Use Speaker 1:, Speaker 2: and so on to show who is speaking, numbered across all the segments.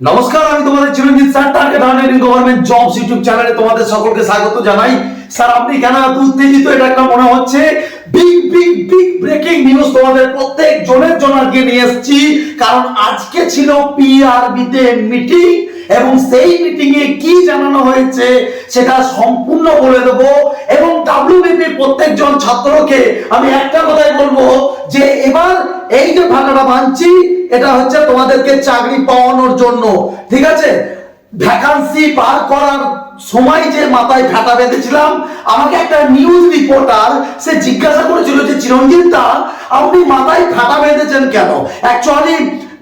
Speaker 1: নমস্কার, আমি তোমাদের Chiranjit sir target hundred government jobs YouTube চ্যানেলে তোমাদের সকলকে স্বাগত জানাই। স্যার, আপনি কেন এত উত্তেজিত? এটা একটা মনে হচ্ছে big big big breaking news তোমাদের প্রত্যেক জনের জন্য আজকে নিয়ে এসেছি। কারণ আজকে ছিল পিআরবি তে মিটিং এবং সেই মিটিং এ কি জানানো হয়েছে সেটা সম্পূর্ণ বলে দেব। এবং ডাব্লিউবিপি প্রত্যেকজন ছাত্রকে আমি একটা কথাই বলব যে এবার এই যে ভাগাটা বানছি এটা হচ্ছে তোমাদেরকে চাকরি পাওয়ানোর জন্য। ঠিক আছে? ভ্যাকান্সি পার করার সময় যে মাথায় ফেটা বেঁধেছিলাম, আমাকে একটা নিউজ রিপোর্টার সে জিজ্ঞাসা করেছিল যে, চিরঞ্জিত দা, আপনি মাথায় ফেটা বেঁধেছেন কেন? অ্যাকচুয়ালি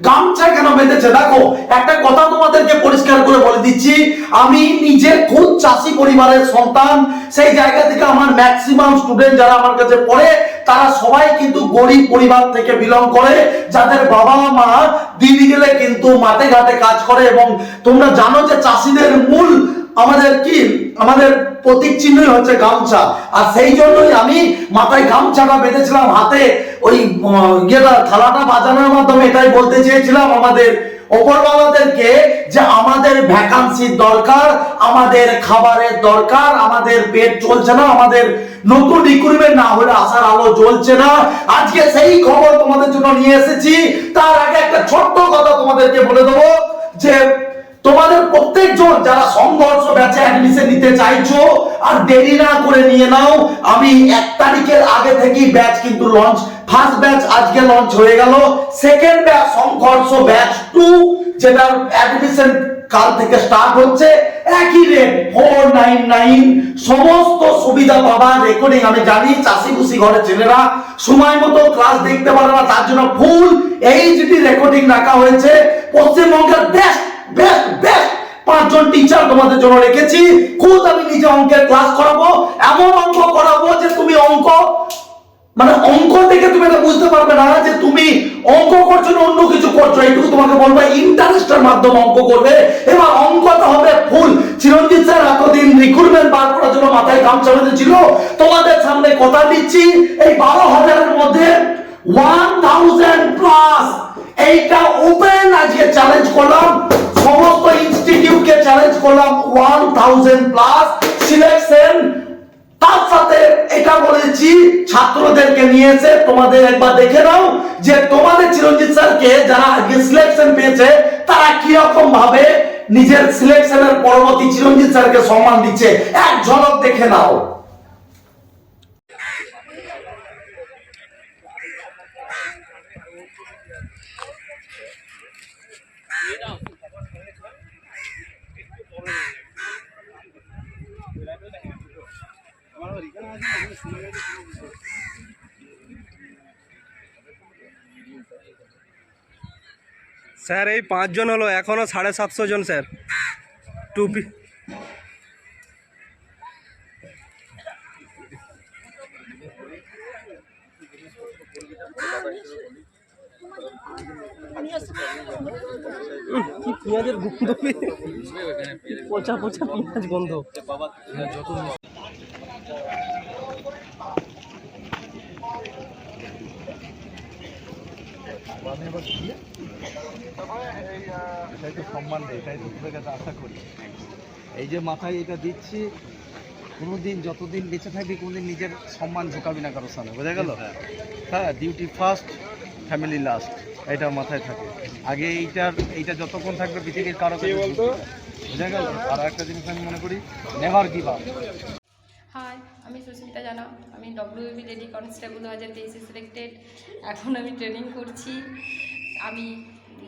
Speaker 1: গামছা কেন বেঁধেছে? দেখো, একটা কথা তোমাদেরকে পরিষ্কার করে বলে দিচ্ছি। আমি নিজে খুব চাষি পরিবারের সন্তান। সেই জায়গা থেকে আমার ম্যাক্সিমাম স্টুডেন্ট যারা আমার কাছে পড়ে, তারা সবাই কিন্তু গরিব পরিবার থেকে বিলং করে, যাদের বাবা মা দিদি গেলে কিন্তু মাঠে ঘাটে কাজ করে এবং তোমরা জানো যে চাষিদের মূল আমাদের কি? আমাদের প্রতীক চিহ্নই হচ্ছে গামছা। আর সেই জন্যই আমি মাথায় গামছাটা বেঁধেছিলাম হাতে। ওই ইয়েটা থালাটা বাজানোর মাধ্যমে এটাই বলতে চেয়েছিলাম আমাদের ওপরওয়ালাদেরকে যে আমাদের ভ্যাকান্সির দরকার, আমাদের খাবারের দরকার, আমাদের পেট চলছে না, আমাদের নতুন রিক্রুটমেন্ট না হলে আসার আলো জ্বলছে না। আজকে সেই খবর তোমাদের জন্য নিয়ে এসেছি। তার আগে একটা ছোট্ট কথা তোমাদেরকে বলে দেবো যে তোমাদের প্রত্যেকজন যারা সংঘর্ষ ব্যাচে অ্যাডমিশন নিতে চাইছো, আর দেরি না করে নিয়ে নাও, আমি এক তারিখের আগে থেকেই ব্যাচ কিন্তু লঞ্চ ফার্স্ট ব্যাচ আজকে লঞ্চ হয়ে গেল second batch Sangharsh batch two যেটা অ্যাডমিশন কাল থেকে স্টার্ট হচ্ছে। একই রেট ফোর নাইন নাইন সমস্ত সুবিধা পাবা রেকর্ডিং আমি জানি চাষি খুশি ঘরের ছেলেরা, সময় মতো ক্লাস দেখতে পারে না, তার জন্য ফুল এইচডি রেকর্ডিং রাখা হয়েছে। পশ্চিমবঙ্গের বেস্ট বেস্ট বেস্ট পাঁচজন টিচার তোমাদের জন্য রেখেছি। খুদ আমি নিজে অঙ্কের ক্লাস করাবো, এমন অঙ্ক করাবো যে তুমি অঙ্ক মানে অঙ্ক থেকে তুমি এটা বুঝতে পারবে না যে তুমি অঙ্ক করছ না অন্য কিছু করছ। এইটুকু তোমাকে বলব ইন্টারেস্টের মাধ্যমে অঙ্ক করবে। এবার অঙ্কটা হবে ফুল চিরঞ্জিত স্যার এতদিন রিক্রুটমেন্ট বার করার জন্য মাথায় গামছা বেঁধেছিল। তোমাদের সামনে কথা দিচ্ছি, এই বারো হাজারের মধ্যে ওয়ান থাউজেন্ড প্লাস এইটা ওপেন আজকে চ্যালেঞ্জ করলাম। সমস্ত ইনস্টিটিউটকে চ্যালেঞ্জ করলাম ওয়ান থাউজেন্ড প্লাস সিলেকশন তার সাথে এটা বলেছি, ছাত্রদেরকে নিয়েছে তোমাদের একবার দেখে নাও যে তোমাদের চিরঞ্জিত স্যারকে যারা আজকে সিলেকশন পেয়েছে, তারা কি রকম ভাবে নিজের সিলেকশনের পরবর্তী চিরঞ্জিত স্যারকে সম্মান দিচ্ছে। এক ঝলক দেখে নাও।
Speaker 2: স্যার, এই পাঁচজন হলো, এখনও সাড়ে সাতশো জন, স্যার। টুপি পেঁয়াজের গন্ধ পচা পচা পেঁয়াজ গন্ধ।
Speaker 3: এটাই তো সম্মান দেয় এটাই তো তোদের কাছে আশা করি। এই যে মাথায় এটা দিচ্ছি কোনোদিন যতদিন বেঁচে থাকবি কোনোদিন নিজের সম্মান ঝুঁকাবি না কারোর সামনে বোঝা গেল? হ্যাঁ। ডিউটি ফার্স্ট ফ্যামিলি লাস্ট এটা মাথায় থাকে। আগে এইটার এইটা যতক্ষণ থাকবে পৃথিবীর কারও। বোঝা গেল? আর একটা জিনিস আমি মনে করি নেভার গিভ আপ
Speaker 4: হাই আমি সুস্মিতা জানা আমি ডব্লিউবি লেডি কনস্টেবল দু হাজার তেইশে সিলেক্টেড এখন আমি ট্রেনিং করছি। আমি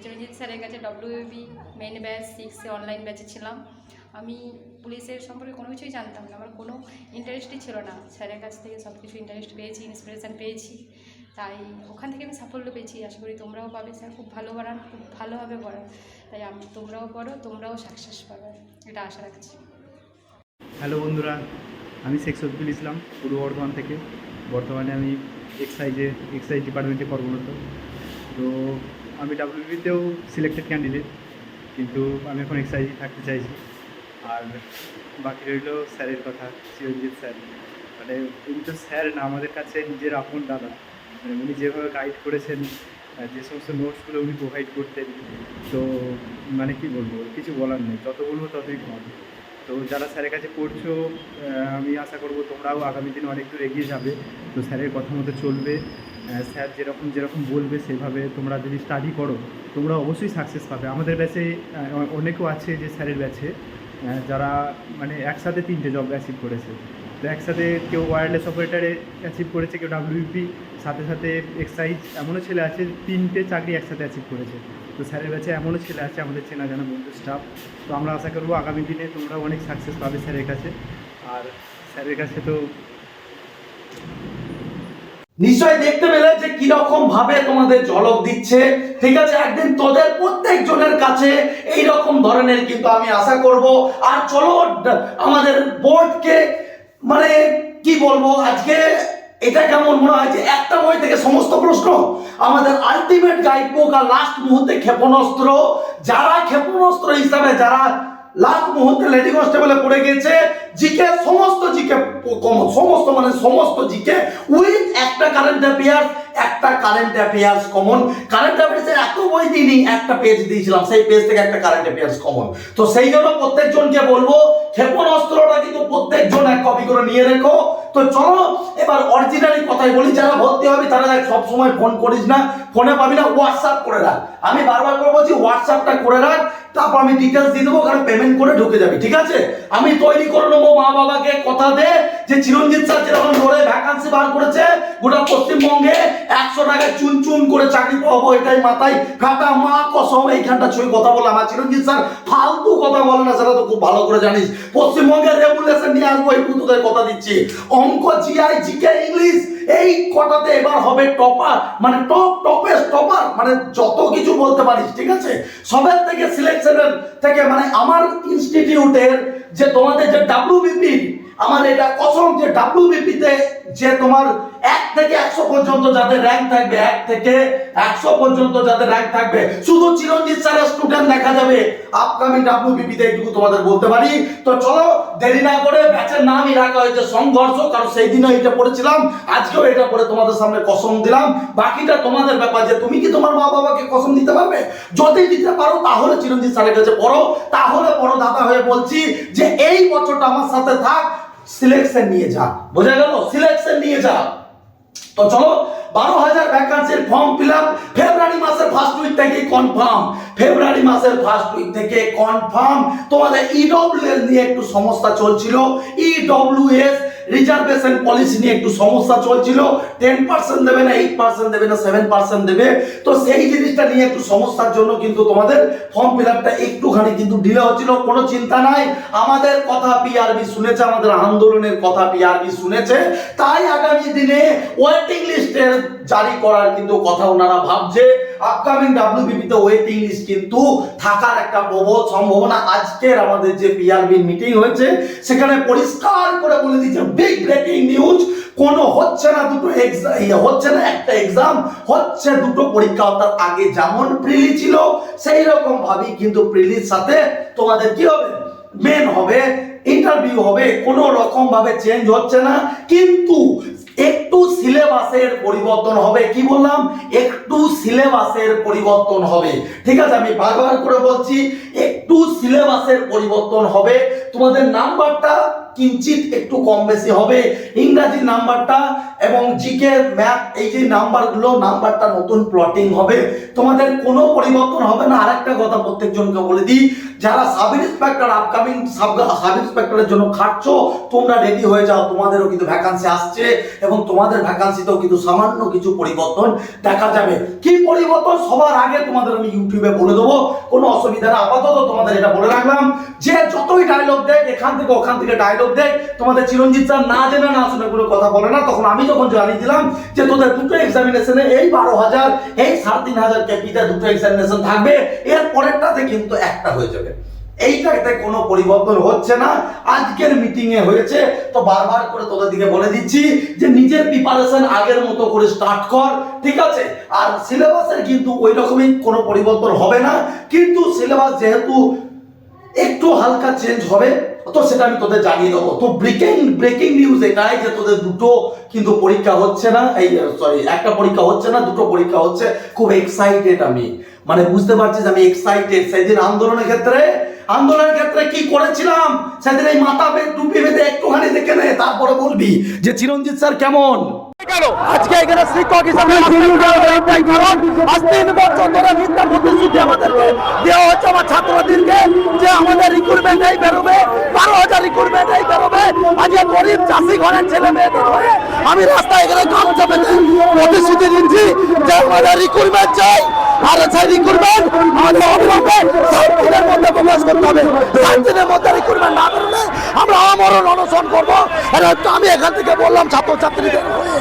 Speaker 4: চিরঞ্জিত স্যারের কাছে ডব্লিউবি মেন ব্যাচ সিক্সে অনলাইন ব্যাচে ছিলাম। আমি পুলিশের সম্পর্কে কোনো কিছুই জানতাম না। আমার কোনো ইন্টারেস্টই ছিল না। স্যারের কাছ থেকে সব কিছু ইন্টারেস্ট পেয়েছি ইন্সপিরেশান পেয়েছি। তাই ওখান থেকে আমি সাফল্য পেয়েছি। আশা করি তোমরাও পাবে। স্যার খুব ভালো পড়ান খুব ভালোভাবে পড়ান। তাই আমি, তোমরাও পড়ো, তোমরাও সাকসেস পাবে। এটা আশা রাখছি।
Speaker 5: হ্যালো বন্ধুরা আমি শেখ শফিকুল ইসলাম পূর্ব বর্ধমান থেকে। বর্তমানে আমি এক্সাইজে এক্সাইজ ডিপার্টমেন্টে কর্মরত। তো আমি ডাব্লিউবিতেও সিলেক্টেড ক্যান্ডিডেট কিন্তু আমি এখন এক্সাইজে থাকতে চাইছি। আর বাকি রইল স্যারের কথা, চিরঞ্জিত স্যার। মানে উনি তো স্যার না, আমাদের কাছে নিজের আপন দাদা। মানে উনি যেভাবে গাইড করেছেন যে সমস্ত নোটসগুলো উনি প্রোভাইড করতেন। তো মানে কি বলব, কিছু বলার নেই। যত বলব ততই কম। তো যারা স্যারের কাছে পড়ছো আমি আশা করব তোমরাও আগামী দিনে অনেক দূর এগিয়ে যাবে। তো স্যারের কথা মতো চলবে। স্যার যেরকম যেরকম বলবে, সেভাবে তোমরা যদি স্টাডি করো, তোমরা অবশ্যই সাকসেস পাবে। আমাদের ব্যাচে অনেকও আছে যে স্যারের ব্যাচে যারা মানে একসাথে তিনটে জব অ্যাচিভ করেছে। তো একসাথে কেউ ওয়্যারলেস অপারেটারে অ্যাচিভ করেছে, কেউ ডাব্লিউপি সাথে সাথে এক্সাইজ এমনও ছেলে আছে, তিনটে চাকরি একসাথে অ্যাচিভ করেছে। তো স্যারের কাছে এমনও ছেলে আছে, আমাদের চেনা জানা বন্ধু স্টাফ তো আমরা আশা করব আগামী দিনে তোমরা অনেক সাকসেস পাবে স্যারের কাছে। আর স্যারের কাছে তো
Speaker 1: নিশ্চয় দেখতে পেলে যে কীরকম ভাবে তোমাদের ঝলক দিচ্ছে। ঠিক আছে, একদিন তোদের প্রত্যেকজনের কাছে এই রকম ধরনের কিন্তু আমি আশা করব। আর চলো, আমাদের বোর্ডকে মানে কি বলব, আজকে এটা কেমন মনে হয় যে একটা বই থেকে সমস্ত প্রশ্ন আমাদের আলটিমেট গাইড বুক আর লাস্ট মুহূর্তে ক্ষেপণাস্ত্র, যারা ক্ষেপণাস্ত্র হিসাবে, যারা লাস্ট মুহূর্তে লেডি কনস্টেবলে পড়ে গেছে জিকে সমস্ত জিকে সমস্ত মানে সমস্ত জিকে উইথ একটা কারেন্ট অ্যাফেয়ার্স একটা কারেন্ট অ্যাফেয়ার্স কমন কারেন্ট অ্যাফেয়ার্সের এত বই দিইনি, একটা পেজ দিয়েছিলাম, সেই পেজ থেকে একটা কারেন্ট অ্যাফেয়ার্স কমন তো সেই জন্য প্রত্যেকজনকে বলব, ক্ষেপণাস্ত্রটা কিন্তু প্রত্যেকজন এক কপি করে নিয়ে রেখো। তো চলো, এবার অরিজিনালি কথাই বলি, যারা ভর্তি হবে তারা সব সময় ফোন করিস না ফোনে পাবি না হোয়াটসঅ্যাপ করে রাখ। আমি বারবার করে বলছি হোয়াটসঅ্যাপটা করে রাখ। তারপর আমি ডিটেলস দিয়ে দেবো, ওখানে পেমেন্ট করে ঢুকে যাবি, ঠিক আছে? আমি তৈরি করে নেব মা বাবাকে কথা দে যে চিরঞ্জিত স্যার যেরকম ধরে ভ্যাকান্সি বার করেছে, গোটা পশ্চিমবঙ্গে একশো টাকা চুন চুন করে চাকরি পাবো, এটাই মাথায় কাটা মা, কসম, এইখানটা ছুঁয়ে কথা বললাম। আর চিরঞ্জিত স্যার ফালতু কথা বলে না, সেটা তো খুব ভালো করে জানিস। পশ্চিমবঙ্গের রেগুলেশন নিয়ে আসব, এই তোদের কথা দিচ্ছি। অঙ্ক জিআই জিকে ইংলিশ এই কটাতে এবার হবে টপার মানে টপ টপের টপার মানে যত কিছু বলতে পারিস, ঠিক আছে? সবের থেকে সিলেকশনের থেকে মানে আমার ইনস্টিটিউটের যে তোমাদের যে ডাব্লিউবিপি আমার এটা কসম যে ডাব্লিউবিপি তে যে তোমার এক থেকে একশো পর্যন্ত যাদের র্যাঙ্ক থাকবে, এক থেকে একশো পর্যন্ত যাদের র্যাঙ্ক থাকবে, শুধু চিরঞ্জিত স্যারের স্টুডেন্ট দেখা যাবে। আপকামিং ডাব্লিউবিপি তে এইটুকু তোমাদের বলতে পারি। তো চলো, দেরি না করে ব্যাচের নামই রাখা হয়েছে সংঘর্ষ, কারণ সেই দিনও এটা পড়েছিলাম, আজকেও এটা পড়ে তোমাদের সামনে কসম দিলাম। বাকিটা তোমাদের ব্যাপার যে তুমি কি তোমার মা বাবাকে কসম দিতে পারবে? যদি দিতে পারো, তাহলে চিরঞ্জিত স্যারের কাছে পড়ো, তাহলে বড় দাদা হয়ে বলছি যে এই বছরটা আমার সাথে থাক সিলেকশন নিয়ে যা। বোঝা গেল? সিলেকশন নিয়ে যা। তো চলো বারো হাজার ভ্যাকান্সির ফর্ম ফিল আপ ফেব্রুয়ারি মাসের ফার্স্ট উইক থেকে কনফার্ম ফেব্রুয়ারি মাসের ফার্স্ট উইক থেকে কনফার্ম তোমাদের ইডব্লিউএস নিয়ে একটু সমস্যা চলছিল। ইডব্লিউএস রিজার্ভেশন পলিসি নিয়ে একটু সমস্যা চলছিল টেন পার্সেন্ট দেবে না এইট পার্সেন্ট দেবে না সেভেন পার্সেন্ট দেবে। তো সেই জিনিসটা নিয়ে একটু সমস্যার জন্য কিন্তু তোমাদের ফর্ম ফিল আপটা একটুখানি কিন্তু ডিলে হচ্ছিল, কোনো চিন্তা নাই। আমাদের কথা পিআরবি শুনেছে, আমাদের আন্দোলনের কথা পিআরবি শুনেছে। তাই আগামী দিনে ওয়েটিং লিস্টের জারি করার কিন্তু কথা ওনারা ভাবছে। আপকামিং ডাব্লিউবিপি তে ওয়েটিং লিস্ট কিন্তু থাকার একটা প্রবল সম্ভাবনা। আজকের আমাদের যে পিআরবি মিটিং হয়েছে, সেখানে পরিষ্কার করে বলে দিচ্ছে বিগ ব্রেকিং নিউজ কোনো হচ্ছে না, দুটো এক্সাম হচ্ছে না, একটা এক্সাম হচ্ছে দুটো পরীক্ষা। অর্থাৎ আগে যেমন প্রিলি ছিল সেই রকম ভাবেই কিন্তু প্রিলির সাথে তোমাদের কি হবে? মেন হবে ইন্টারভিউ হবে, কোনো রকম ভাবে চেঞ্জ হচ্ছে না। কিন্তু একটু সিলেবাসের পরিবর্তন হবে, কি বললাম? একটু সিলেবাসের পরিবর্তন হবে। ঠিক আছে, আমি বারবার করে বলছি, একটু সিলেবাসের পরিবর্তন হবে। তোমাদের নাম্বারটা কিঞ্চিত একটু কম বেশি হবে। ইংরাজি নাম্বারটা এবং জিকে ম্যাথ এই যে নাম্বারগুলো, নাম্বারটা নতুন প্লটিং হবে। তোমাদের কোনো পরিবর্তন হবে না। আরেকটা কথা প্রত্যেকজনকে বলে দিই যারা sub inspector upcoming sub sub ইন্সপেক্টরের জন্য খাটছো, তোমরা রেডি হয়ে যাও, তোমাদেরও কিন্তু ভ্যাকান্সি আসছে এবং তোমাদের ভ্যাকান্সিতেও কিন্তু সামান্য কিছু পরিবর্তন দেখা যাবে। কি পরিবর্তন? সবার আগে তোমাদের আমি ইউটিউবে বলে দেবো, কোনো অসুবিধা না, আপাতত তোমাদের এটা বলে রাখলাম যে যতই ডায়লগ দেয়, এখান থেকে ওখান থেকে ডায়লগ দেয়, তোমাদের চিরঞ্জিত স্যার না জেনে না শুনে কোনো কথা বলে না, তখন আমি যখন জানিয়ে দিলাম যে তোদের দুটো এক্সামিনেশনে এই বারো হাজার, এই সাড়ে তিন হাজার কেপিতে দুটো এক্সামিনেশন থাকবে, এর পরেরটাতে কিন্তু একটা হয়ে যাবে। এইটাতে কোনো পরিবর্তন হচ্ছে না। আজকের মিটিং এ হয়েছে। তো বারবার করে তোদের দিকে বলে দিচ্ছি যে নিজের প্রিপারেশন আগের মতো করে স্টার্ট কর, ঠিক আছে? আর সিলেবাসের কিন্তু ওই রকমই কোনো পরিবর্তন হবে না। কিন্তু সিলেবাস যেহেতু একটু হালকা চেঞ্জ হবে, তো সেটা আমি তোদের জানিয়ে দেবো। তো ব্রেকিং ব্রেকিং নিউজ এটাই যে তোদের দুটো কিন্তু পরীক্ষা হচ্ছে না। এই সরি একটা পরীক্ষা হচ্ছে না, দুটো পরীক্ষা হচ্ছে। খুব এক্সাইটেড আমি। মানে বুঝতে পারছিস আমি এক্সাইটেড সেদিন আন্দোলনের ক্ষেত্রে আন্দোলনের ক্ষেত্রে কি করেছিলাম? সেদিন এই মাথা টুপি বেঁধে একটুখানি দেখে নে তারপরে বলবি যে চিরঞ্জিত স্যার কেমন? আজকে এখানে শিক্ষক হিসাবে আজ তিন বছর ধরে মিথ্যা প্রতিশ্রুতি আমাদেরকে দেওয়া হচ্ছে আমার ছাত্রদেরকে যে আমাদের রিক্রুটমেন্ট এই বেরোবে বারো হাজার রিক্রুটমেন্ট এই বেরোবে। আজকে গরিব চাষি ঘরের ছেলে মেয়েদের হয়ে আমি রাস্তায় এখানে কাম চাপেতে প্রতিশ্রুতি দিচ্ছি যে আমাদের রিক্রুটমেন্ট চাই। আর সেই করবেন আমাদের অবিলম্বে সাত দিনের মধ্যে প্রকাশ করতে হবে। সাত দিনের মধ্যে রিক্রুটমেন্ট না বেরোলে আমরা আমরণ অনশন করব। আমি এখান থেকে বললাম ছাত্রছাত্রীদের হয়ে।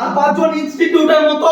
Speaker 1: আর পাঁচজন ইনস্টিটিউটের মতো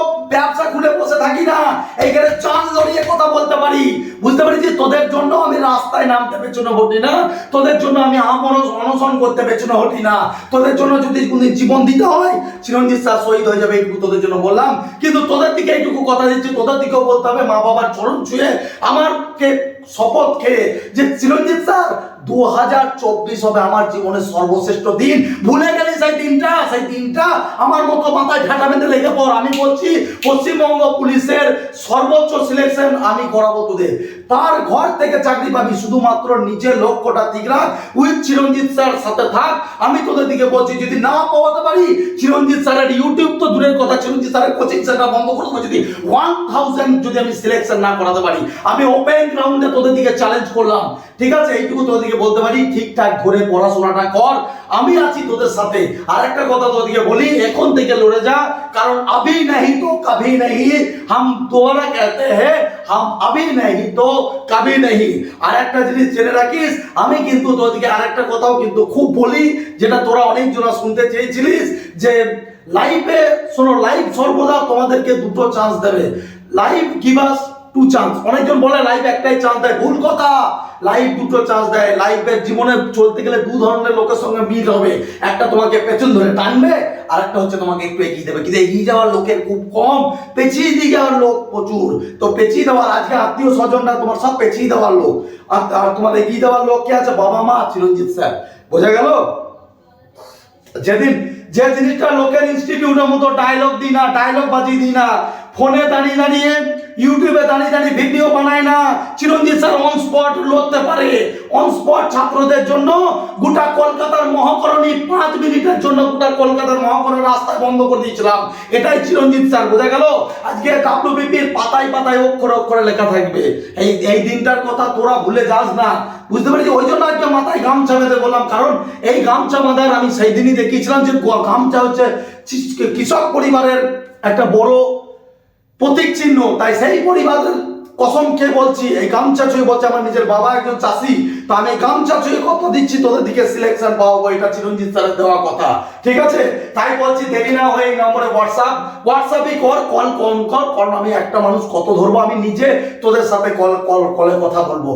Speaker 1: রাস্তায় নামতে পেছনে হটি না। তোদের জন্য আমি আমর অনশন করতে পেছনে হটি না। তোদের জন্য যদি কোনো জীবন দিতে হয়, চিরঞ্জিত স্যার শহীদ হয়ে যাবে এইটুকু তোদের জন্য বললাম। কিন্তু তোদের দিকে এইটুকু কথা দিচ্ছি, তোদের দিকেও বলতে হবে, মা বাবার চরণ ছুঁয়ে আমারকে শপথ খেয়ে যে চিরঞ্জিত স্যার দু হাজার চব্বিশ হবে আমার জীবনের সর্বশ্রেষ্ঠ দিন। ভুলে গেলি সেই দিনটা সেই দিনটা আমার মতো মাথায় ঝাঁটা বেঁধে লেগে পড়। আমি বলছি, পশ্চিমবঙ্গ পুলিশের সর্বোচ্চ সিলেকশন আমি করাবো তোদের। তার ঘর থেকে চাকরি পাবি শুধুমাত্র নিজের লক্ষ্যটা ঠিক রাখ উইথ চিরঞ্জিত স্যার, সাথে থাক। আমি তোদের দিকে বলছি, যদি না পাওয়াতে পারি, চিরঞ্জিত স্যারের ইউটিউব তো দূরের কথা, চিরঞ্জিত স্যারের কোচিং সেন্টার বন্ধ করে দেবো। যদি ওয়ান থাউজেন্ড যদি আমি সিলেকশন না করাতে পারি, আমি ওপেন গ্রাউন্ডে তোদের দিকে চ্যালেঞ্জ করলাম। ঠিক আছে, এইটুকু তোদেরকে বলতে পারি, ঠিকঠাক ঘুরে পড়াশোনাটা কর। আমি আছি তোদের সাথে। আর একটা কথা তোদেরকে বলি, এখন থেকে লড়ে যা, কারণ আবি নাহি তো কবি নাহি। হাম তোরা কেতে হে হাম আবি নাহি তো কবি নাহি। আর একটা জিনিস জেনে রাখিস, আমি কিন্তু তোদেরকে আর একটা কথাও কিন্তু খুব বলি, যেটা তোরা অনেক অনেকজনা শুনতে চেয়েছিলিস, যে লাইফে শোনো লাইফ সর্বদা তোমাদেরকে দুটো চান্স দেবে। Life give us two chance অনেকজন বলে লাইফ একটাই চান্স দেয়। ভুল কথা। লাইফ দুটো চান্স দেয়। লাইফের জীবনে চলতে গেলে দু ধরনের লোকের সঙ্গে মিল হবে। একটা তোমাকে পেছন ধরে টানবে আর একটা হচ্ছে তোমাকে একটু এগিয়ে দেবে। কিন্তু এগিয়ে যাওয়ার লোকের খুব কম। পেছিয়ে দিয়ে যাওয়ার লোক প্রচুর। তো পেছিয়ে দেওয়ার আজকে আত্মীয় স্বজনরা তোমার সব পেছিয়ে দেওয়ার লোক। আর তোমার এগিয়ে দেওয়ার লোক কে আছে? বাবা মা, চিরঞ্জিত স্যার। বোঝা গেল? যেদিন যে জিনিসটা লোকের ইনস্টিটিউটের মতো ডায়লগ দিই না ডায়লগ বাজিয়ে দিই না। ফোনে দাঁড়িয়ে দাঁড়িয়ে ইউটিউবে দাঁড়িয়ে দাঁড়িয়ে ভিডিও বানায় না। চিরঞ্জিত স্যার অন স্পট লড়তে পারে। অন স্পট ছাত্রদের জন্য গোটা কলকাতার মহাকরণী পাঁচ মিনিটের জন্য গোটা কলকাতার মহাকরণ রাস্তায় বন্ধ করে দিয়েছিলাম। এটাই চিরঞ্জিত স্যার, বোঝা গেল? আজকে ডাব্লিউবিপির পাতায় পাতায় অক্ষরে অক্ষরে লেখা থাকবে। এই এই দিনটার কথা তোরা ভুলে যাস না। বুঝতে পেরেছি? ওই জন্য আজকে মাথায় গামছা বেঁধে বললাম, কারণ এই গামছা বাঁধার আমি সেই দিনই দেখিয়েছিলাম যে গামছা হচ্ছে কৃষক পরিবারের একটা বড় প্রতীক চিহ্ন। তাই সেই পরিবারের কসম খেয়ে বলছি, এই গামছা ছুঁয়ে বলছে আমার নিজের বাবা একজন চাষি, তো আমি গামছা ছুঁয়ে কথা দিচ্ছি তোদের দিকে সিলেকশন পাবো এটা চিরঞ্জিত স্যারের দেওয়া কথা। ঠিক আছে? তাই বলছি দেরি না হয়ে এই নম্বরে হোয়াটসঅ্যাপ হোয়াটসঅ্যাপই কর কল কম কর, কারণ আমি একটা মানুষ, কত ধরবো? আমি নিজে তোদের সাথে কল কল কলে কথা বলব।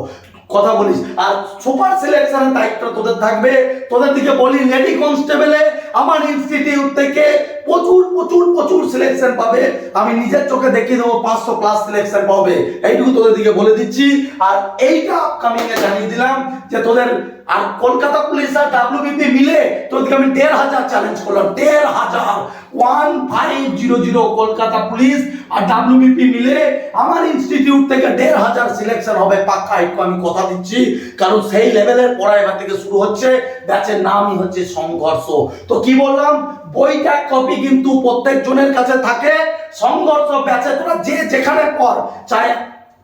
Speaker 1: কথা বলিস। আর সুপার সিলেকশনের দায়িত্ব তোদের থাকবে। তোদের দিকে বলি লেডি কনস্টেবলে আমার ইনস্টিটিউট থেকে প্রচুর প্রচুর প্রচুর সিলেকশন পাবে। আমি নিজের চোখে দেখিয়ে দেবো, পাঁচশো প্লাস সিলেকশন পাবে। এইটুকু তোদের দিকে বলে দিচ্ছি। আর এইটা এ জানিয়ে দিলাম যে তোদের আর কলকাতা পুলিশ আর ডাব্লিউবিপি মিলে তোদেরকে আমি দেড় হাজার চ্যালেঞ্জ করলাম, দেড় হাজার। One five zero zero Kolkata police আর ডাব্লিউবিপি মিলে আমার ইনস্টিটিউট থেকে দেড় হাজার সিলেকশন হবে, পাক্কা একটু আমি কথা দিচ্ছি। কারণ সেই লেভেলের পড়া এবার থেকে শুরু হচ্ছে ব্যাচের নামই হচ্ছে সংঘর্ষ। তো কি বললাম? বইটা কপি কিন্তু প্রত্যেক জনের কাছে থাকে, সংঘর্ষ ব্যাচে তোরা যে যেখানে পর চাই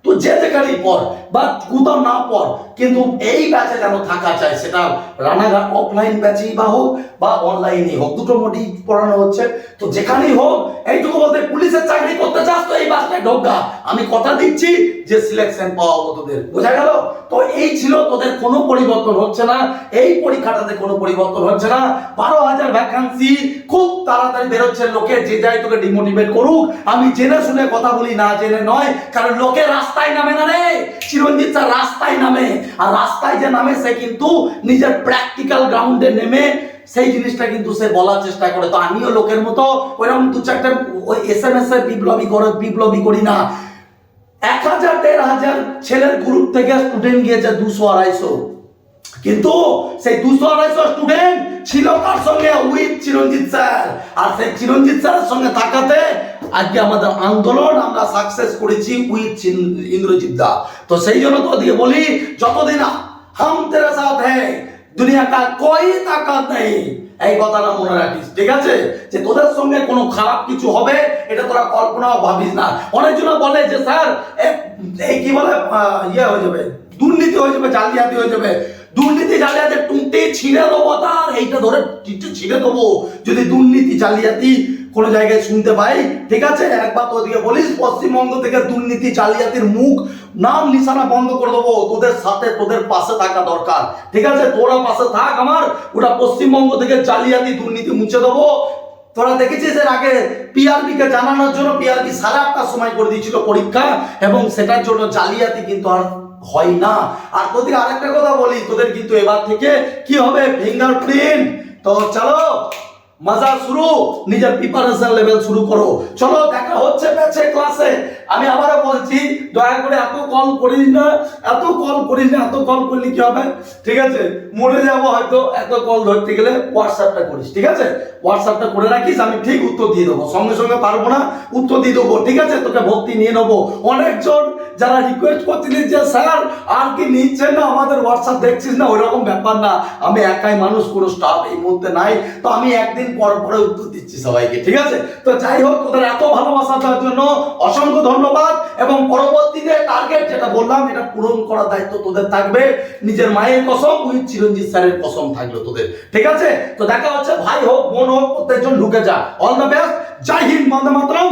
Speaker 1: তো যে যেখানেই পড় বা কোথাও না পড় কিন্তু এই ব্যাচে যেন থাকা চাই সেটা রানাঘাট অফলাইন ব্যাচেই বা হোক, বা অনলাইনেই হোক, দুটো মোটেই পড়ানো হচ্ছে। তো যেখানেই হোক, এইটুকু বলতে পুলিশের চাকরি করতে চাস তো এই বাসটায় ঢোকা আমি কথা দিচ্ছি যে সিলেকশন পাওয়া হব তোদের। বোঝা গেল? তো এই ছিল তোদের কোনো পরিবর্তন হচ্ছে না, এই পরীক্ষাটাতে কোনো পরিবর্তন হচ্ছে না। বারো হাজার ভ্যাকান্সি খুব তাড়াতাড়ি বেরোচ্ছে লোকে, যে যাই তোকে ডিমোটিভেট করুক। আমি জেনে শুনে কথা বলি, না জেনে নয়, কারণ লোকে রাস্তায় নামে না রে? চিরঞ্জিত স্যার রাস্তায় নামে। আর রাস্তায় যে নামে, সে কিন্তু নিজের প্র্যাকটিক্যাল গ্রাউন্ডে নেমে সেই জিনিসটা কিন্তু সে বলার চেষ্টা করে। তো আমিও লোকের মতো ওইরকম দু চারটে এস এম এস এর বিপ্লবী করে, বিপ্লবী করি না। এক হাজার, দেড় হাজার ছেলের গ্রুপ থেকে স্টুডেন্ট গিয়েছে দুশো, আড়াইশো। কিন্তু সেই দুশো, আড়াইশো স্টুডেন্ট ছিল তার সঙ্গে? With Chiranjit sir. আর সেই চিরঞ্জিত স্যারের সঙ্গে থাকাতে আজকে আমাদের আন্দোলন আমরা সাকসেস করেছি উইথ ইন্দ্রজিৎ দা। তো সেই জন্য তো দিয়ে বলি, যতদিন হাম সাথ কা কোই তাকাত নেই, এই কথাটা মনে রাখিস, ঠিক আছে? যে তোদের সঙ্গে কোনো খারাপ কিছু হবে, এটা তোরা কল্পনাও ভাবিস না। অনেকজন বলে যে, স্যার এই কি বলে ইয়ে হয়ে যাবে, দুর্নীতি হয়ে যাবে, জালিয়াতি হয়ে যাবে। দুর্নীতি, জালিয়াতি টুংটি ছিঁড়ে দেবো তার, এইটা ধরে ছিঁড়ে দেবো। যদি দুর্নীতি, জালিয়াতি কোনো জায়গায় শুনতে পাই, ঠিক আছে? একবার তো ওদিকে বলিস, পশ্চিমবঙ্গ থেকে দুর্নীতি জালিয়াতির মুখ, নাম নিশানা বন্ধ করে দেবো। তোদের সাথে তোদের পাশে থাকা দরকার, ঠিক আছে? তোরা পাশে থাক আমার ওটা পশ্চিমবঙ্গ থেকে জালিয়াতি দুর্নীতি মুছে দেবো। তোরা দেখেছিস এর আগে পিআরবি কে জানানোর জন্য পিআরবি সাড়ে আটটার সময় করে দিয়েছিল পরীক্ষা, এবং সেটার জন্য জালিয়াতি কিন্তু আর হয় না। আর তোদের আরেকটা কথা বলি, তোদের কিন্তু এবার থেকে কি হবে? ফিঙ্গারপ্রিন্ট তো চলো মজা শুরু, নিজের প্রিপারেশন লেভেল শুরু করো। চলো, দেখা হচ্ছে ব্যাচে ক্লাসে আমি আবারও বলছি, দয়া করে এত কল করিস না, এত কল করিস না, এত কল করলে কি হবে? ঠিক আছে, মরে যাব হয়তো, এত কল ধরতে গেলে হোয়াটসঅ্যাপটা করিস, ঠিক আছে? হোয়াটসঅ্যাপটা করে রাখিস, আমি ঠিক উত্তর দিয়ে দেবো। সঙ্গে সঙ্গে পারব না, উত্তর দিয়ে দেবো, ঠিক আছে? তোকে ভর্তি নিয়ে নেব। অনেকজন যারা রিকোয়েস্ট করছিলেন যে, স্যার, আর কি নিচ্ছেন না? আমাদের হোয়াটসঅ্যাপ দেখছিস না? ওইরকম ব্যাপার না। আমি একাই মানুষ, কোনো স্টাফ এই মুহূর্তে নাই। তো আমি একদিন পর পরে উত্তর দিচ্ছি সবাইকে, ঠিক আছে? তো যাই হোক, তোদের এত ভালোবাসা দেওয়ার জন্য অসংখ্য ধন্যবাদ এবং পরবর্তীতে টার্গেট যেটা বললাম, এটা পূরণ করার দায়িত্ব তোদের থাকবে। নিজের মায়ের কসম উইথ চিরঞ্জিত স্যারের কসম থাকল তোদের, ঠিক আছে? তো দেখা হচ্ছে, ভাই হোক, বোন হোক, প্রত্যেকজন ঢুকে যা অল দ্য বেস্ট জয় হিন্দ, বন্দে মাতরম।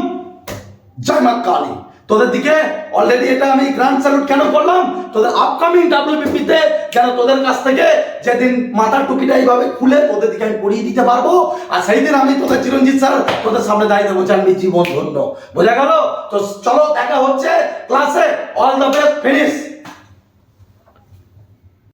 Speaker 1: জয় মা কালী। তোদের দিকে অলরেডি এটা আমি গ্র্যান্ড স্যালুট কেন করলাম? তোদের আপকামিং ডাব্লিউবিপি তে কেন তোদের কাছ থেকে যেদিন মাথার টুপিটা এইভাবে খুলে তোদের দিকে আমি পরিয়ে দিতে পারব। আর সেই দিন আমি তোদের চিরঞ্জিত স্যার তোদের সামনে দাঁড়িয়ে দেবো যে আমি জীবন ধন্য। বোঝা গেল? তো চলো, দেখা হচ্ছে ক্লাসে অল দ্য বেস্ট ফিনিশ